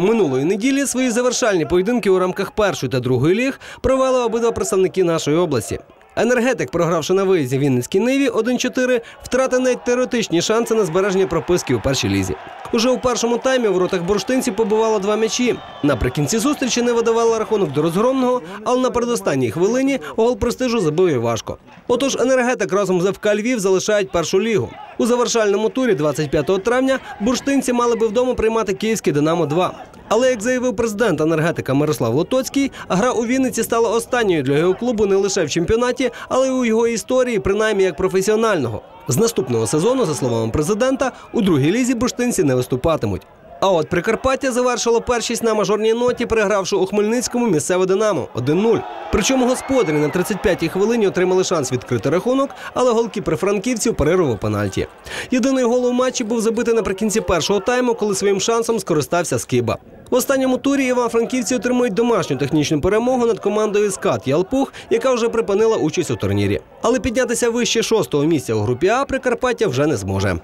Минулої неділі свої завершальні поєдинки у рамках першої та другої ліг провели обидва представники нашої області. Енергетик, програвши на виїзді Вінницькій Ниві 1-4, втратив навіть теоретичні шанси на збереження прописки у першій лізі. Уже у першому таймі у воротах бурштинців побувало два м'ячі. Наприкінці зустрічі не видавала рахунок до розгромного, але на передостанній хвилині гол престижу забив і важко. Отож, енергетик разом з ФК Львів залишають першу лігу. У завершальному турі 25 травня бурштинці мали би вдома приймати київський Динамо 2 Але як заявив президент енергетика Мирослав Лотоцький, гра у Вінниці стала останньою для його клубу не лише в чемпіонаті, але й у його історії, принаймні як професіонального. З наступного сезону, за словами президента, у другій лізі бурштинці не виступатимуть. А от Прикарпаття завершило першість на мажорній ноті, перегравши у Хмельницькому місцеве Динамо 1-0. Причому господарі на 35-й хвилині отримали шанс відкрити рахунок, але голкіпер франківців перервав пенальті. Єдиний гол у матчі був забитий наприкінці першого тайму, коли своїм шансом скористався Скиба. В останньому турі іван-франківці отримують домашню технічну перемогу над командою «Скат» Ялпух, яка вже припинила участь у турнірі. Але піднятися вище шостого місця у групі А Прикарпаття вже не зможе.